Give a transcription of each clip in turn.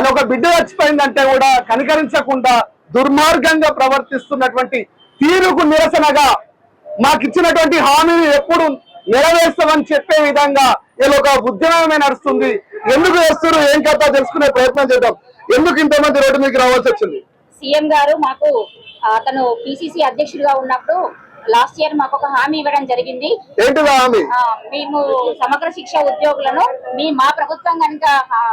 కానీ ఒక బిడ్డ చచ్చిపోయిందంటే కూడా కనికరించకుండా దుర్మార్గంగా ప్రవర్తిస్తున్నటువంటి తీరుకు నిరసనగా మాకు ఇచ్చినటువంటి హామీని ఎప్పుడు నెరవేర్స్తామని చెప్పే విధంగా ఇలా ఒక ఉద్యమమే నడుస్తుంది. ఎందుకు చేస్తున్నారు ఏం కథ తెలుసుకునే ప్రయత్నం చేద్దాం. ఎందుకు ఇంతమంది రోడ్డు మీకు రావాల్సి వచ్చింది? సీఎం గారు మాకు ఆ, అతను పిసిసి అధ్యక్షుడిగా ఉన్నప్పుడు లాస్ట్ ఇయర్ మాకు ఒక హామీ ఇవ్వడం జరిగింది. మేము సమగ్ర శిక్ష ఉద్యోగులను మీ మా ప్రభుత్వం కనుక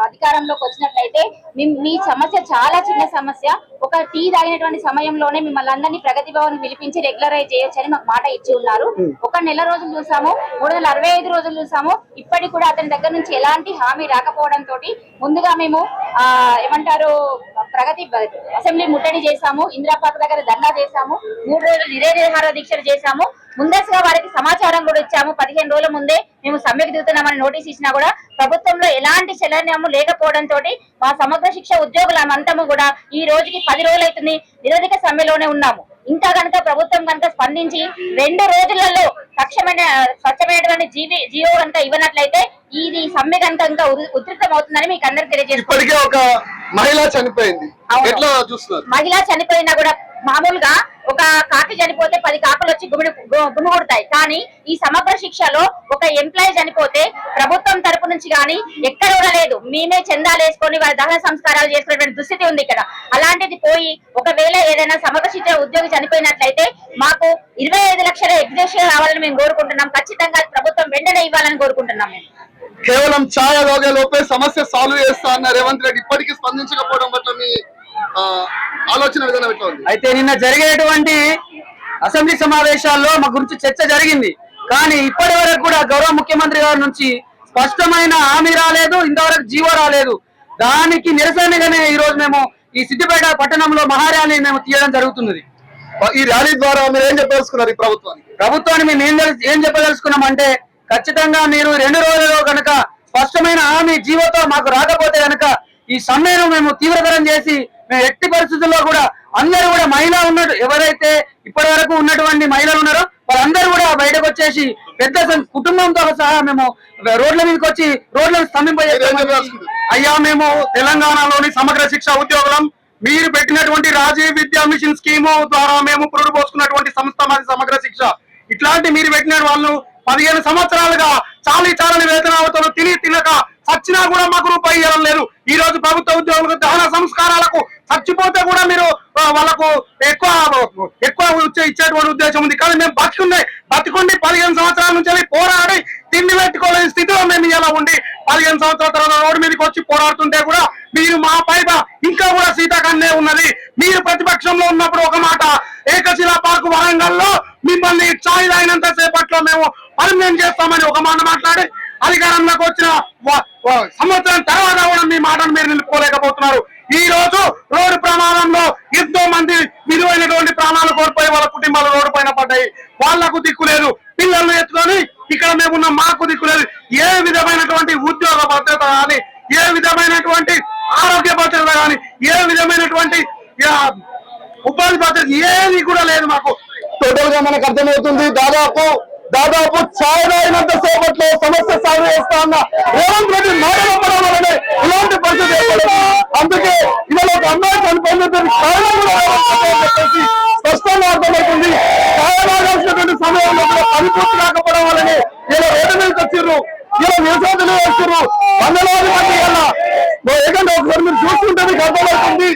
అధికారంలోకి వచ్చినట్లయితే మీ- సమస్య చాలా చిన్న సమస్య. ఒక టీ తాగినటువంటి సమయంలోనే మిమ్మల్ని అందరినీ ప్రగతి భవన్ పిలిపించి రెగ్యులరైజ్ చేయొచ్చని మాకు మాట ఇచ్చి ఉన్నారు. ఒక నెల రోజులు చూసాము మూడు వందల అరవై ఐదు రోజులు చూసాము. ఇప్పటికి కూడా అతని దగ్గర నుంచి ఎలాంటి హామీ రాకపోవడం తోటి ముందుగా మేము ఏమంటారు ప్రగతి అసెంబ్లీ ముట్టడి చేశాము ఇందిరాపాత దగ్గర ధర్నా చేశాము మూడు రోజులు నిరేహార దీక్షలు చేశాము. ముందస్తుగా వారికి సమాచారం కూడా ఇచ్చాము. పదిహేను రోజుల ముందే మేము సమ్మెకు దిగుతున్నామని నోటీస్ ఇచ్చినా కూడా ప్రభుత్వంలో ఎలాంటి చలనము లేకపోవడం తోటి మా సమగ్ర శిక్ష ఉద్యోగులమంతము కూడా ఈ రోజుకి పది రోజులు అవుతుంది నిరోధిక సమ్మెలోనే ఉన్నాము. ఇంకా కనుక ప్రభుత్వం కనుక స్పందించి రెండు రోజులలో సక్షమైన స్వచ్ఛమైనటువంటి జీవి జియో కనుక ఇవ్వనట్లయితే ఇది సమ్మె కనుక ఇంకా ఉధృతం అవుతుందని మీకు అందరికి తెలియజేస్తున్నాను మహిళ చనిపోయింది. ఎట్లా చూస్తున్నారు? మహిళ చనిపోయినా కూడా మామూలుగా ఒక కాకి చనిపోతే పది కాకులు వచ్చి గుమిడి గు- గుమిగొడతాయి కానీ ఈ సమగ్ర శిక్షలో ఒక ఎంప్లాయీ చనిపోతే ప్రభుత్వం తరపు నుంచి గాని ఎక్కడ కూడా లేదు. మేమే చందాలు వేసుకొని వారి దహన సంస్కారాలు చేసుకునేటువంటి దుస్థితి ఉంది ఇక్కడ. అలాంటిది పోయి ఒకవేళ ఏదైనా సమగ్ర శిక్ష ఉద్యోగి చనిపోయినట్లయితే మాకు ఇరవై ఐదు లక్షల ఎగ్జిబిషన్ రావాలని మేము కోరుకుంటున్నాం. ఖచ్చితంగా ప్రభుత్వం వెంటనే ఇవ్వాలని కోరుకుంటున్నాం మేము. కేవలం ఛాయ లోపే సమస్య సాల్వ్ చేస్తా అన్న రేవంత్ రెడ్డి ఇప్పటికీ స్పందించకపోవడం పట్ల మీ ఆలోచన విధానం ఎట్లా ఉంది? అయితే నిన్న జరిగేటువంటి అసెంబ్లీ సమావేశాల్లో మా గురించి చర్చ జరిగింది. కానీ ఇప్పటి వరకు కూడా గౌరవ ముఖ్యమంత్రి గారి నుంచి స్పష్టమైన హామీ రాలేదు ఇంతవరకు జీవో రాలేదు. దానికి నిరసనగానే ఈ రోజు మేము ఈ సిద్దిపేట పట్టణంలో మహార్యాన్ని మేము తీయడం జరుగుతున్నది. ఈ ర్యాలీ ద్వారా మీరు ఏం చెప్పదలుచుకున్నారు ఈ ప్రభుత్వానికి? ప్రభుత్వాన్ని మేము ఏం ఏం చెప్పదలుచుకున్నాం అంటే ఖచ్చితంగా మీరు రెండు రోజుల్లో కనుక స్పష్టమైన హామీ జీవోతో మాకు రాకపోతే కనుక ఈ సమ్మెను మేము తీవ్రతరం చేసి మేము ఎట్టి పరిస్థితుల్లో కూడా అందరూ కూడా మహిళ ఉన్నట్టు ఎవరైతే ఇప్పటి వరకు ఉన్నటువంటి మహిళలు ఉన్నారో వాళ్ళందరూ కూడా బయటకు వచ్చేసి పెద్ద కుటుంబంతో సహా మేము రోడ్ల మీదకి వచ్చి రోడ్లను స్తంభింపజేస్తాం అయ్యా మేము తెలంగాణలోని సమగ్ర శిక్ష ఉద్యోగులం. మీరు పెట్టినటువంటి రాజీవ్ విద్యా మిషన్ స్కీము ద్వారా మేము పురుడు పోసుకున్నటువంటి సంస్థ మాది సమగ్ర శిక్ష. ఇట్లాంటి మీరు పెట్టిన వాళ్ళు పదిహేను సంవత్సరాలుగా చాలీ చాలని వేతనాలతో తిని తినక చచ్చినా కూడా మాకు రూపాయి ఇవ్వడం లేదు. ఈ రోజు ప్రభుత్వ ఉద్యోగులకు దహన సంస్కారాలకు చచ్చిపోతే కూడా మీరు వాళ్ళకు ఎక్కువ ఎక్కువ ఇచ్చేటువంటి ఉద్దేశం ఉంది. కానీ మేము బతికుండే బతుకుండి పదిహేను సంవత్సరాల నుంచి పోరాడి తిండి పెట్టుకోలేని స్థితిలో మేము ఇలా ఉండి పదిహేను సంవత్సరాల తర్వాత రోడ్డు మీదకి వచ్చి పోరాడుతుంటే కూడా మీరు మా పైన ఇంకా కూడా సీతాకాండే ఉన్నది. మీరు ప్రతిపక్షంలో ఉన్నప్పుడు ఒక మాట ఏకశిలా పార్క్ వరంగల్లో మిమ్మల్ని చాయ్ అయినంత సేపట్లో మేము పర్మనెంట్ చేస్తామని ఒక మాట మాట్లాడి అధికారంలోకి వచ్చిన సంవత్సరం తర్వాత కూడా మీ మాటను మీరు నిలుపుకోలేకపోతున్నారు. ఈ రోజు రోడ్డు ప్రమాదంలో ఎంతో మంది విలువైనటువంటి ప్రాణాలు కోల్పోయి వాళ్ళ కుటుంబాలు రోడ్డు పైన పడ్డాయి. వాళ్ళకు దిక్కు లేదు. పిల్లల్ని ఎత్తుకొని ఇక్కడ మేమున్న మాకు దిక్కు లేదు. ఏ విధమైనటువంటి ఉద్యోగ భద్రత కానీ ఏ విధమైనటువంటి ఆరోగ్య భద్రత కానీ ఏ విధమైనటువంటి ఉపాధి భద్రత ఏది కూడా లేదు మాకు. టోటల్గా మనకు అర్థమవుతుంది దాదాపు దాదాపు ఛాయ్ సేపట్లో సమస్య సాగు చేస్తా ఉన్న రేవంత్ రెడ్డి మాట ఇలాంటి పరిస్థితి ఏర్పడింది అందుకే ఇవాళ ఒక అమ్మాయి చనిపోయినటువంటి కారణం కూడా రేవంత్ రెడ్డి అని చెప్పేసి స్పష్టంగా అర్థమవుతుంది ఛాయ్ తాగాల్సినటువంటి సమయంలో కూడా పని పూర్తి కాకపోవడం వల్లనే ఇలా రోడ్డు మీదకి వచ్చిర్రు ఇలా నిరసనలు వేస్తున్నారు వందలాది మంది ఇలా ఏకంగా ఒకసారి మీరు చూస్తుంటే మీకు అర్థమవుతుంది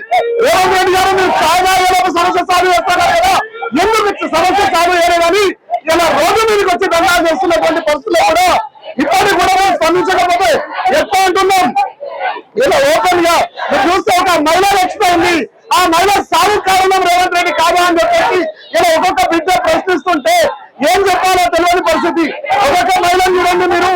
రేవంత్ రెడ్డి గారు మీరు తాగాల సమస్య సాగు చేస్తారు కదా ఎందుకు ఇచ్చ సమస్య సాగు చేయలేదని ఇలా రోడ్డు మీదకి వచ్చి వస్తున్నటువంటి పరిస్థితుల్లో కూడా ఇప్పటికి కూడా మేము స్పందించకపోతే ఎట్లా అంటున్నాం? ఇలా ఓపెన్గా చూస్తే ఒక మహిళ చచ్చిపోయింది. ఆ మహిళ సాగు కారణం రేవంత్ రెడ్డి కాదా అని చెప్పేసి ఇలా ఒక్కొక్క బిడ్డ ప్రశ్నిస్తుంటే ఏం చెప్పాలో తెలియని పరిస్థితి ఒక్కొక్క మహిళను చూడండి మీరు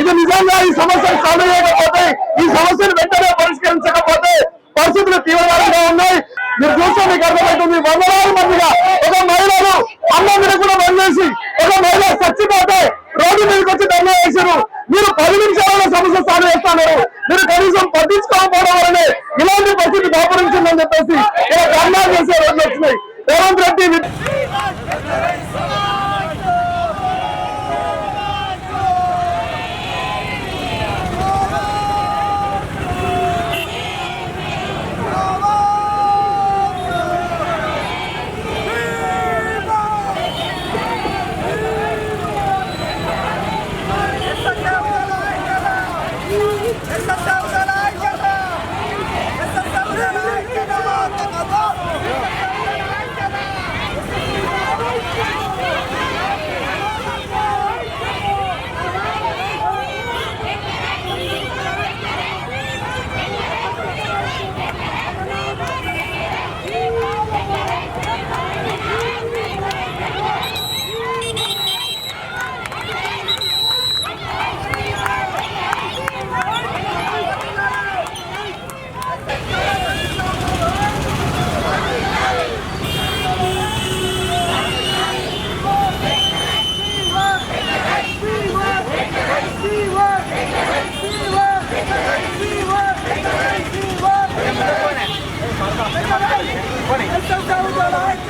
ఇది నిజంగా ఈ సమస్యను సాల్వ్ చేయకపోతే ఈ సమస్యను వెంటనే పరిష్కరించకపోతే పరిస్థితులు తీవ్రంగా ఉన్నాయి మీరు చూస్తే మీకు అర్థమవుతుంది. వందలాది మందిగా ఒక మహిళను అన్న కూడా బందేసి ఒక మహిళ చచ్చిపోతే రోడ్డు మీదకి వచ్చి ధర్నా వేసారు మీరు పది నిమిషాలలో సమస్య సాల్వ్ చేస్తున్నారు. మీరు కనీసం పట్టించుకోకపోవడం వల్లనే ఇలాంటి పరిస్థితి దాపరించిందని చెప్పేసి ఇలా ధర్నా చేసే రోజులు వచ్చినాయి. రేవంత్ రెడ్డి